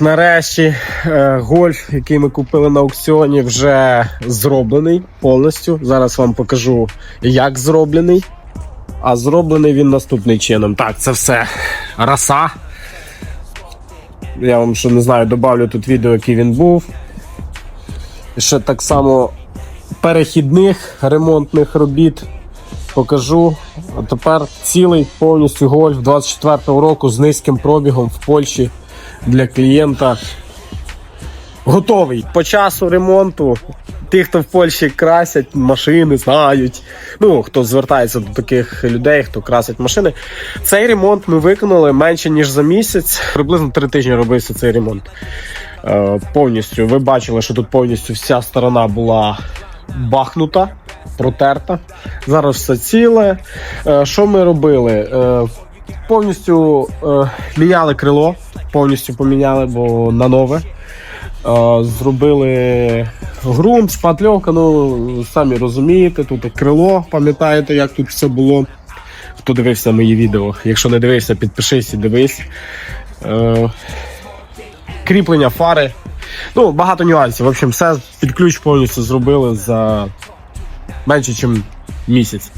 Нарешті е, гольф, який ми купили на аукціоні, вже зроблений повністю. Зараз вам покажу, як зроблений. А зроблений він наступним чином. Так, це все роса. Я вам ще не знаю, добавлю тут відео, який він був. Ще так само перехідних ремонтних робіт покажу. А тепер цілий повністю гольф 24-го року з низьким пробігом в Польщі для клієнта. Готовий. По часу ремонту. Ті, хто в Польщі красять машини, знають. Ну, хто звертається до таких людей, хто красить машини. Цей ремонт ми виконали менше ніж за місяць. Приблизно три тижні робився цей ремонт. Е, повністю. Ви бачили, що тут повністю вся сторона була бахнута, протерта. Зараз все ціле. Е, що ми робили? Е, повністю е, міняли крило, повністю поміняли, бо на нове. Зробили ґрунт, шпатльовка, ну самі розумієте, тут крило, пам'ятаєте, як тут все було. Хто дивився мої відео. Якщо не дивився, підпишись і дивись. Е, кріплення фари. Ну, багато нюансів. В общем, все під ключ повністю зробили за менше, ніж місяць.